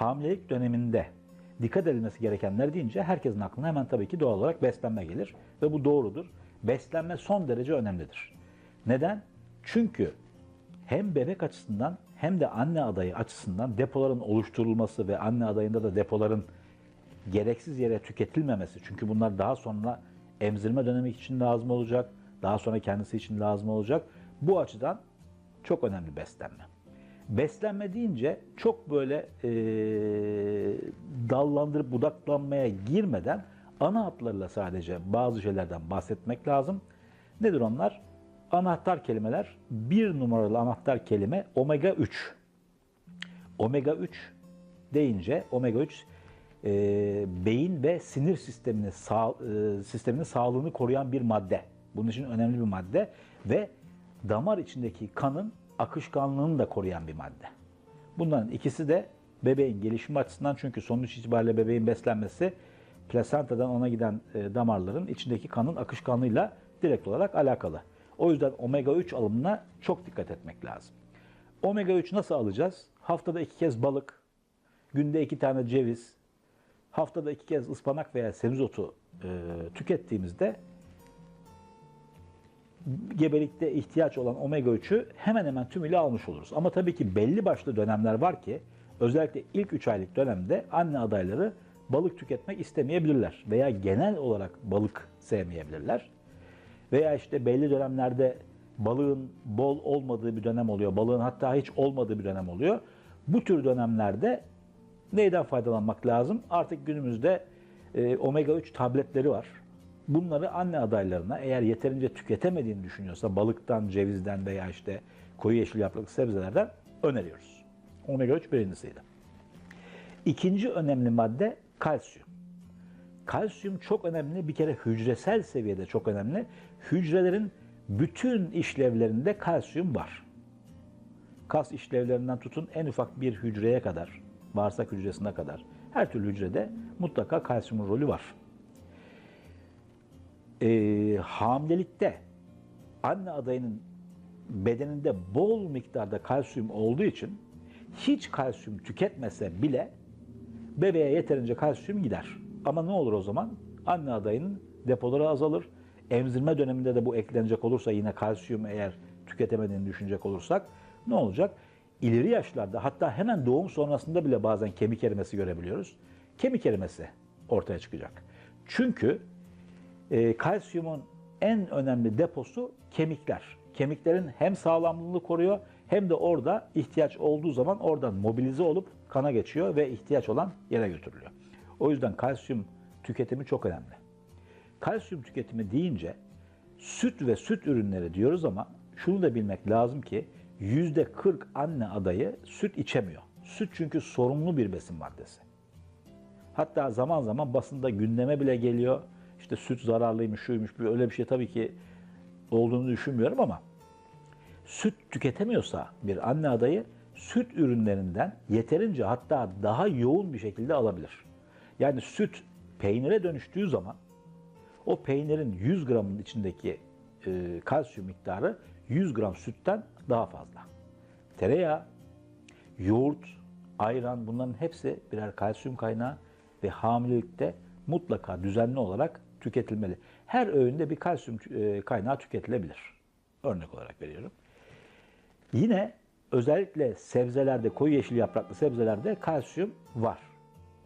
hamilelik döneminde dikkat edilmesi gerekenler deyince herkesin aklına hemen tabii ki doğal olarak beslenme gelir ve bu doğrudur. Beslenme son derece önemlidir. Neden? Çünkü hem bebek açısından hem de anne adayı açısından depoların oluşturulması ve anne adayında da depoların gereksiz yere tüketilmemesi. Çünkü bunlar daha sonra emzirme dönemi için lazım olacak, daha sonra kendisi için lazım olacak. Bu açıdan çok önemli beslenme. Beslenme deyince çok böyle e, dallandırıp budaklanmaya girmeden ana hatlarıyla sadece bazı şeylerden bahsetmek lazım. Nedir onlar? Anahtar kelimeler. Bir numaralı anahtar kelime omega 3. Omega 3 deyince omega 3 e, beyin ve sinir sistemini sağ, e, sisteminin sağlığını koruyan bir madde. Bunun için önemli bir madde ve damar içindeki kanın akışkanlığını da koruyan bir madde. Bunların ikisi de bebeğin gelişimi açısından çünkü sonuç itibariyle bebeğin beslenmesi plasentadan ona giden e, damarların içindeki kanın akışkanlığıyla direkt olarak alakalı. O yüzden omega 3 alımına çok dikkat etmek lazım. Omega 3 nasıl alacağız? Haftada iki kez balık, günde iki tane ceviz, haftada iki kez ıspanak veya semizotu e, tükettiğimizde gebelikte ihtiyaç olan omega 3'ü hemen hemen tümüyle almış oluruz. Ama tabii ki belli başlı dönemler var ki özellikle ilk 3 aylık dönemde anne adayları balık tüketmek istemeyebilirler veya genel olarak balık sevmeyebilirler. Veya işte belli dönemlerde balığın bol olmadığı bir dönem oluyor. Balığın hatta hiç olmadığı bir dönem oluyor. Bu tür dönemlerde neyden faydalanmak lazım? Artık günümüzde e, omega 3 tabletleri var. Bunları anne adaylarına eğer yeterince tüketemediğini düşünüyorsa balıktan, cevizden veya işte koyu yeşil yapraklı sebzelerden öneriyoruz. Omega 3 birincisiydi. İkinci önemli madde kalsiyum. Kalsiyum çok önemli. Bir kere hücresel seviyede çok önemli. Hücrelerin bütün işlevlerinde kalsiyum var. Kas işlevlerinden tutun en ufak bir hücreye kadar, bağırsak hücresine kadar her türlü hücrede mutlaka kalsiyumun rolü var. Ee, hamilelikte anne adayının bedeninde bol miktarda kalsiyum olduğu için hiç kalsiyum tüketmese bile bebeğe yeterince kalsiyum gider. Ama ne olur o zaman? Anne adayının depoları azalır. Emzirme döneminde de bu eklenecek olursa yine kalsiyum eğer tüketemediğini düşünecek olursak ne olacak? İleri yaşlarda hatta hemen doğum sonrasında bile bazen kemik erimesi görebiliyoruz. Kemik erimesi ortaya çıkacak. Çünkü e, kalsiyumun en önemli deposu kemikler. Kemiklerin hem sağlamlığını koruyor hem de orada ihtiyaç olduğu zaman oradan mobilize olup kana geçiyor ve ihtiyaç olan yere götürülüyor. O yüzden kalsiyum tüketimi çok önemli. Kalsiyum tüketimi deyince süt ve süt ürünleri diyoruz ama şunu da bilmek lazım ki yüzde 40 anne adayı süt içemiyor. Süt çünkü sorumlu bir besin maddesi. Hatta zaman zaman basında gündeme bile geliyor. İşte süt zararlıymış, şuymuş, öyle bir şey tabii ki olduğunu düşünmüyorum ama süt tüketemiyorsa bir anne adayı süt ürünlerinden yeterince hatta daha yoğun bir şekilde alabilir. Yani süt peynire dönüştüğü zaman o peynirin 100 gramın içindeki e, kalsiyum miktarı 100 gram sütten daha fazla. Tereyağı, yoğurt, ayran bunların hepsi birer kalsiyum kaynağı ve hamilelikte mutlaka düzenli olarak tüketilmeli. Her öğünde bir kalsiyum e, kaynağı tüketilebilir. Örnek olarak veriyorum. Yine özellikle sebzelerde, koyu yeşil yapraklı sebzelerde kalsiyum var.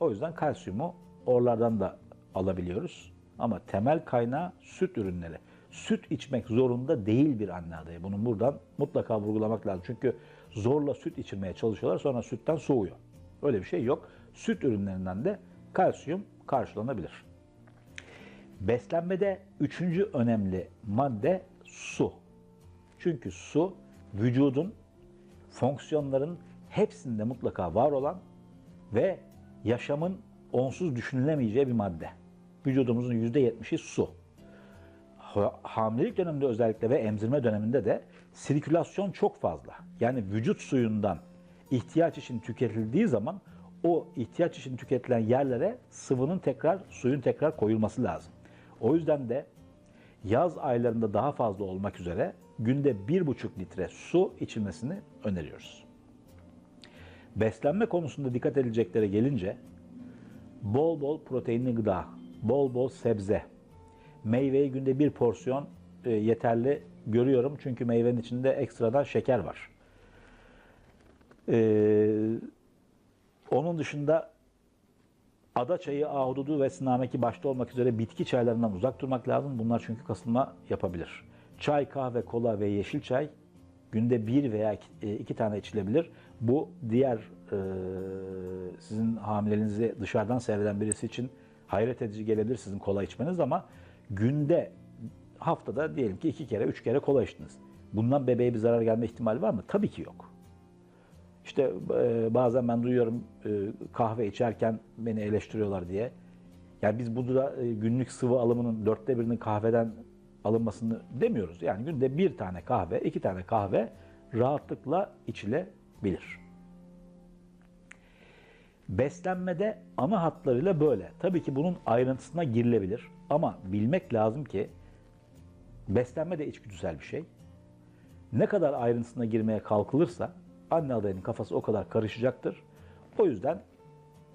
O yüzden kalsiyumu oralardan da alabiliyoruz. Ama temel kaynağı süt ürünleri. Süt içmek zorunda değil bir anne adayı. Bunu buradan mutlaka vurgulamak lazım. Çünkü zorla süt içirmeye çalışıyorlar sonra sütten soğuyor. Öyle bir şey yok. Süt ürünlerinden de kalsiyum karşılanabilir. Beslenmede üçüncü önemli madde su. Çünkü su vücudun fonksiyonların hepsinde mutlaka var olan ve yaşamın onsuz düşünülemeyeceği bir madde. Vücudumuzun %70'i su. Hamilelik döneminde özellikle ve emzirme döneminde de sirkülasyon çok fazla. Yani vücut suyundan ihtiyaç için tüketildiği zaman o ihtiyaç için tüketilen yerlere sıvının tekrar, suyun tekrar koyulması lazım. O yüzden de yaz aylarında daha fazla olmak üzere günde 1,5 litre su içilmesini öneriyoruz. Beslenme konusunda dikkat edileceklere gelince bol bol proteinli gıda, bol bol sebze, meyveyi günde bir porsiyon e, yeterli görüyorum. Çünkü meyvenin içinde ekstradan şeker var. Ee, onun dışında ada çayı, ahududu ve sinameki başta olmak üzere bitki çaylarından uzak durmak lazım. Bunlar çünkü kasılma yapabilir. Çay, kahve, kola ve yeşil çay günde bir veya iki, e, tane içilebilir. Bu diğer e, sizin hamileliğinizi dışarıdan seyreden birisi için hayret edici gelebilir sizin kola içmeniz ama günde haftada diyelim ki iki kere, üç kere kola içtiniz. Bundan bebeğe bir zarar gelme ihtimali var mı? Tabii ki yok. İşte e, bazen ben duyuyorum e, kahve içerken beni eleştiriyorlar diye. Yani biz burada e, günlük sıvı alımının dörtte birinin kahveden alınmasını demiyoruz. Yani günde bir tane kahve, iki tane kahve rahatlıkla içilebilir. Beslenmede ana hatlarıyla böyle. Tabii ki bunun ayrıntısına girilebilir. Ama bilmek lazım ki beslenme de içgüdüsel bir şey. Ne kadar ayrıntısına girmeye kalkılırsa anne adayının kafası o kadar karışacaktır. O yüzden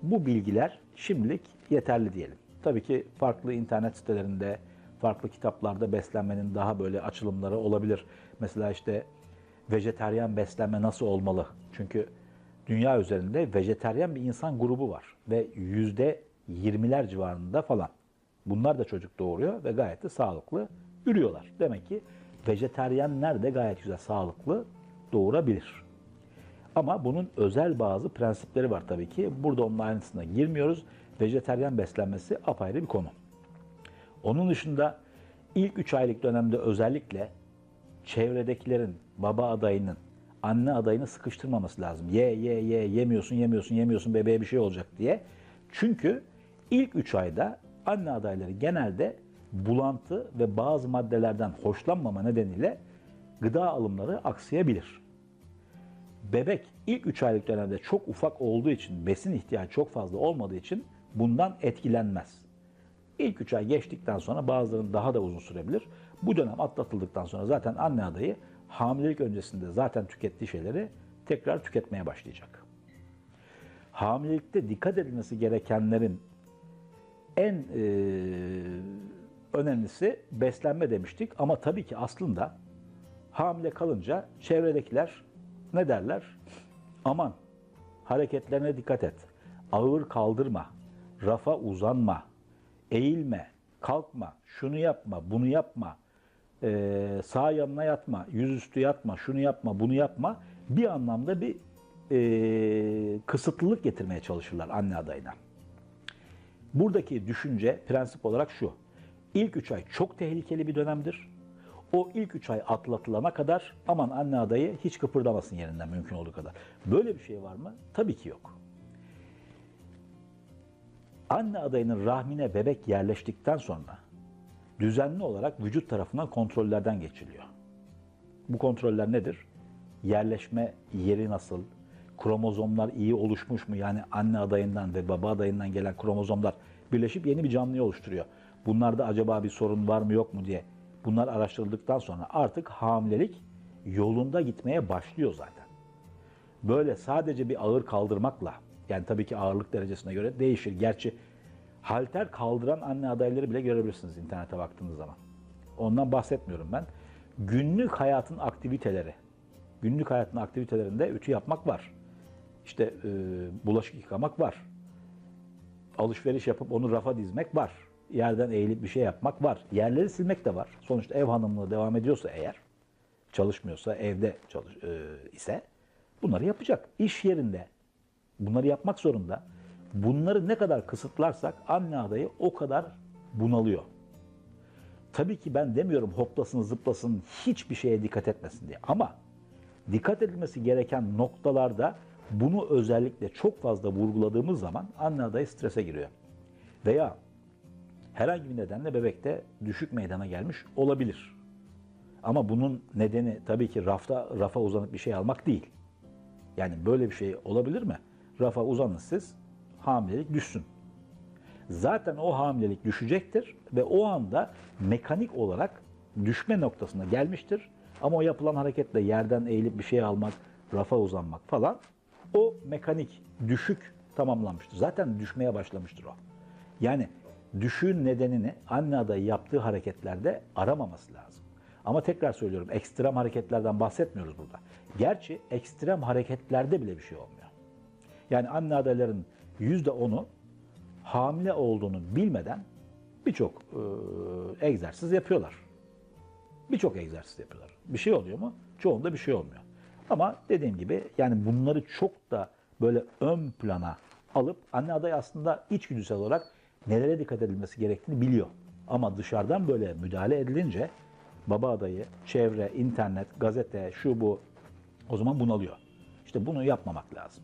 bu bilgiler şimdilik yeterli diyelim. Tabii ki farklı internet sitelerinde, farklı kitaplarda beslenmenin daha böyle açılımları olabilir. Mesela işte vejeteryan beslenme nasıl olmalı? Çünkü dünya üzerinde vejeteryan bir insan grubu var ve yüzde 20'ler civarında falan. Bunlar da çocuk doğuruyor ve gayet de sağlıklı ürüyorlar. Demek ki vejeteryenler de gayet güzel sağlıklı doğurabilir. Ama bunun özel bazı prensipleri var tabii ki. Burada onun ayrıntısına girmiyoruz. Vejeteryan beslenmesi apayrı bir konu. Onun dışında ilk 3 aylık dönemde özellikle çevredekilerin, baba adayının, anne adayını sıkıştırmaması lazım. Ye, ye, ye, yemiyorsun, yemiyorsun, yemiyorsun, bebeğe bir şey olacak diye. Çünkü ilk 3 ayda anne adayları genelde bulantı ve bazı maddelerden hoşlanmama nedeniyle gıda alımları aksayabilir. Bebek ilk 3 aylık dönemde çok ufak olduğu için, besin ihtiyacı çok fazla olmadığı için bundan etkilenmez. İlk 3 ay geçtikten sonra bazılarının daha da uzun sürebilir. Bu dönem atlatıldıktan sonra zaten anne adayı hamilelik öncesinde zaten tükettiği şeyleri tekrar tüketmeye başlayacak. Hamilelikte dikkat edilmesi gerekenlerin en e, önemlisi beslenme demiştik ama tabii ki aslında hamile kalınca çevredekiler ne derler? Aman hareketlerine dikkat et. Ağır kaldırma, rafa uzanma, eğilme, kalkma, şunu yapma, bunu yapma, ee, sağ yanına yatma, yüzüstü yatma, şunu yapma, bunu yapma. Bir anlamda bir e, kısıtlılık getirmeye çalışırlar anne adayına. Buradaki düşünce prensip olarak şu. İlk 3 ay çok tehlikeli bir dönemdir. O ilk 3 ay atlatılana kadar aman anne adayı hiç kıpırdamasın yerinden mümkün olduğu kadar. Böyle bir şey var mı? Tabii ki yok. Anne adayının rahmine bebek yerleştikten sonra düzenli olarak vücut tarafından kontrollerden geçiliyor. Bu kontroller nedir? Yerleşme yeri nasıl? Kromozomlar iyi oluşmuş mu? Yani anne adayından ve baba adayından gelen kromozomlar birleşip yeni bir canlıyı oluşturuyor. Bunlarda acaba bir sorun var mı yok mu diye bunlar araştırıldıktan sonra artık hamilelik yolunda gitmeye başlıyor zaten. Böyle sadece bir ağır kaldırmakla yani tabii ki ağırlık derecesine göre değişir. Gerçi halter kaldıran anne adayları bile görebilirsiniz internete baktığınız zaman. Ondan bahsetmiyorum ben. Günlük hayatın aktiviteleri. Günlük hayatın aktivitelerinde ütü yapmak var. İşte e, bulaşık yıkamak var. Alışveriş yapıp onu rafa dizmek var. Yerden eğilip bir şey yapmak var. Yerleri silmek de var. Sonuçta ev hanımlığı devam ediyorsa eğer, çalışmıyorsa, evde çalış, e, ise bunları yapacak. İş yerinde bunları yapmak zorunda. Bunları ne kadar kısıtlarsak anne adayı o kadar bunalıyor. Tabii ki ben demiyorum hoplasın zıplasın hiçbir şeye dikkat etmesin diye. Ama dikkat edilmesi gereken noktalarda bunu özellikle çok fazla vurguladığımız zaman anne adayı strese giriyor. Veya herhangi bir nedenle bebekte düşük meydana gelmiş olabilir. Ama bunun nedeni tabii ki rafta rafa uzanıp bir şey almak değil. Yani böyle bir şey olabilir mi? Rafa uzanın siz, hamilelik düşsün. Zaten o hamilelik düşecektir ve o anda mekanik olarak düşme noktasına gelmiştir. Ama o yapılan hareketle yerden eğilip bir şey almak, rafa uzanmak falan o mekanik düşük tamamlanmıştır. Zaten düşmeye başlamıştır o. Yani düşüğün nedenini anne adayı yaptığı hareketlerde aramaması lazım. Ama tekrar söylüyorum ekstrem hareketlerden bahsetmiyoruz burada. Gerçi ekstrem hareketlerde bile bir şey olmuyor. Yani anne adayların %10'u hamile olduğunu bilmeden birçok e, egzersiz yapıyorlar. Birçok egzersiz yapıyorlar. Bir şey oluyor mu? Çoğunda bir şey olmuyor. Ama dediğim gibi yani bunları çok da böyle ön plana alıp anne aday aslında içgüdüsel olarak nelere dikkat edilmesi gerektiğini biliyor. Ama dışarıdan böyle müdahale edilince baba adayı, çevre, internet, gazete, şu bu o zaman bunalıyor. İşte bunu yapmamak lazım.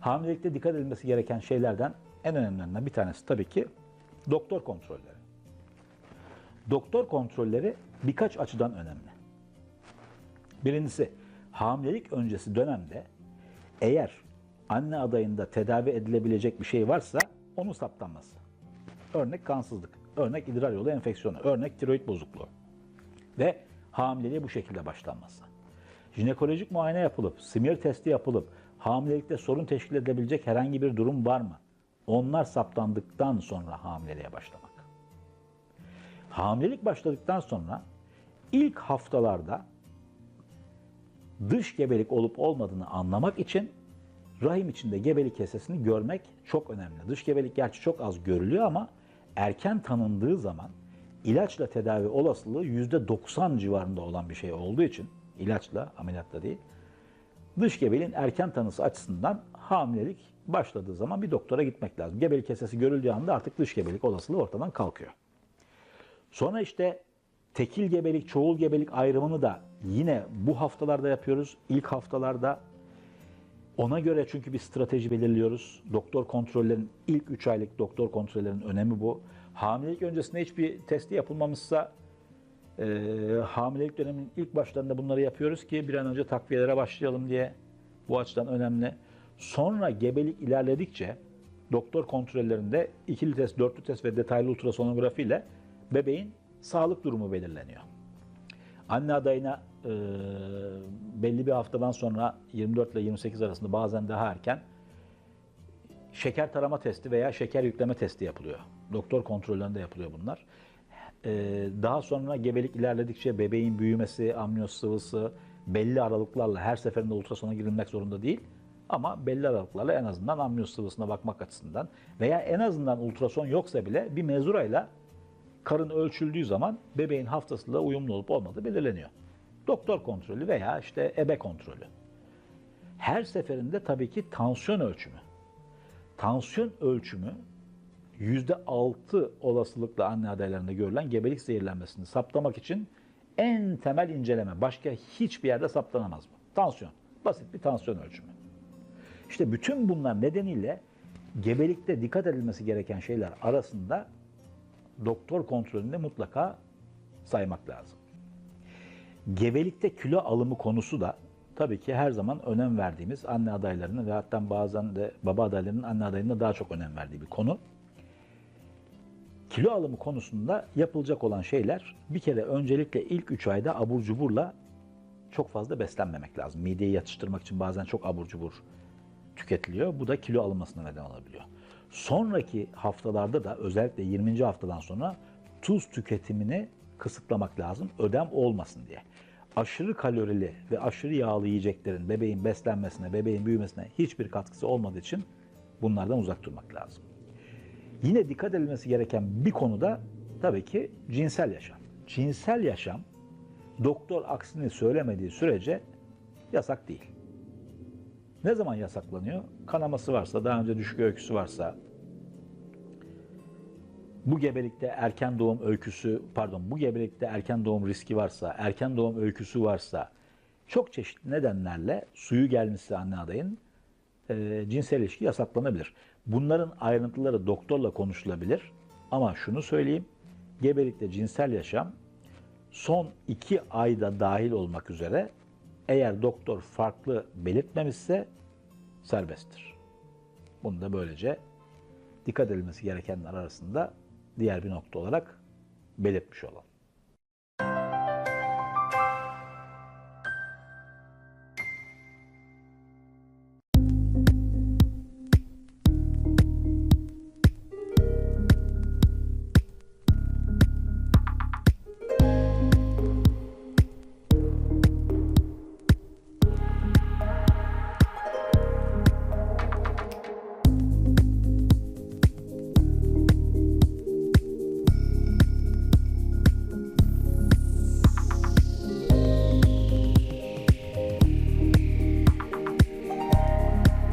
Hamilelikte dikkat edilmesi gereken şeylerden en önemlilerinden bir tanesi tabii ki doktor kontrolleri. Doktor kontrolleri birkaç açıdan önemli. Birincisi hamilelik öncesi dönemde eğer anne adayında tedavi edilebilecek bir şey varsa onun saptanması. Örnek kansızlık, örnek idrar yolu enfeksiyonu, örnek tiroid bozukluğu ve hamileliğe bu şekilde başlanması. Jinekolojik muayene yapılıp, simir testi yapılıp hamilelikte sorun teşkil edebilecek herhangi bir durum var mı? Onlar saptandıktan sonra hamileliğe başlamak. Hamilelik başladıktan sonra ilk haftalarda dış gebelik olup olmadığını anlamak için rahim içinde gebelik kesesini görmek çok önemli. Dış gebelik gerçi çok az görülüyor ama erken tanındığı zaman ilaçla tedavi olasılığı %90 civarında olan bir şey olduğu için ilaçla ameliyatla değil dış gebeliğin erken tanısı açısından hamilelik başladığı zaman bir doktora gitmek lazım. Gebelik kesesi görüldüğü anda artık dış gebelik olasılığı ortadan kalkıyor. Sonra işte tekil gebelik, çoğul gebelik ayrımını da yine bu haftalarda yapıyoruz. İlk haftalarda ona göre çünkü bir strateji belirliyoruz. Doktor kontrollerin ilk 3 aylık doktor kontrollerin önemi bu. Hamilelik öncesinde hiçbir testi yapılmamışsa e, hamilelik döneminin ilk başlarında bunları yapıyoruz ki bir an önce takviyelere başlayalım diye bu açıdan önemli. Sonra gebelik ilerledikçe doktor kontrollerinde ikili test, dörtlü test ve detaylı ultrasonografi ile bebeğin sağlık durumu belirleniyor. Anne adayına e, belli bir haftadan sonra 24 ile 28 arasında bazen daha erken şeker tarama testi veya şeker yükleme testi yapılıyor. Doktor kontrollerinde yapılıyor bunlar. E, daha sonra gebelik ilerledikçe bebeğin büyümesi, amniyos sıvısı belli aralıklarla her seferinde ultrasona girilmek zorunda değil. Ama belli aralıklarla en azından amniyos sıvısına bakmak açısından veya en azından ultrason yoksa bile bir mezurayla karın ölçüldüğü zaman bebeğin haftasıyla uyumlu olup olmadığı belirleniyor. Doktor kontrolü veya işte ebe kontrolü. Her seferinde tabii ki tansiyon ölçümü. Tansiyon ölçümü %6 olasılıkla anne adaylarında görülen gebelik zehirlenmesini saptamak için en temel inceleme. Başka hiçbir yerde saptanamaz bu. Tansiyon. Basit bir tansiyon ölçümü. İşte bütün bunlar nedeniyle gebelikte dikkat edilmesi gereken şeyler arasında doktor kontrolünde mutlaka saymak lazım. Gebelikte kilo alımı konusu da tabii ki her zaman önem verdiğimiz anne adaylarının ve hatta bazen de baba adaylarının anne adaylarına daha çok önem verdiği bir konu. Kilo alımı konusunda yapılacak olan şeyler bir kere öncelikle ilk 3 ayda abur cuburla çok fazla beslenmemek lazım. Mideyi yatıştırmak için bazen çok abur cubur tüketiliyor. Bu da kilo alınmasına neden olabiliyor. Sonraki haftalarda da özellikle 20. haftadan sonra tuz tüketimini kısıtlamak lazım ödem olmasın diye. Aşırı kalorili ve aşırı yağlı yiyeceklerin bebeğin beslenmesine, bebeğin büyümesine hiçbir katkısı olmadığı için bunlardan uzak durmak lazım. Yine dikkat edilmesi gereken bir konu da tabii ki cinsel yaşam. Cinsel yaşam doktor aksini söylemediği sürece yasak değil. Ne zaman yasaklanıyor? Kanaması varsa, daha önce düşük öyküsü varsa, bu gebelikte erken doğum öyküsü, pardon bu gebelikte erken doğum riski varsa, erken doğum öyküsü varsa, çok çeşitli nedenlerle suyu gelmişse anne adayın e, cinsel ilişki yasaklanabilir. Bunların ayrıntıları doktorla konuşulabilir. Ama şunu söyleyeyim, gebelikte cinsel yaşam son iki ayda dahil olmak üzere eğer doktor farklı belirtmemişse serbesttir. Bunu da böylece dikkat edilmesi gerekenler arasında diğer bir nokta olarak belirtmiş olalım.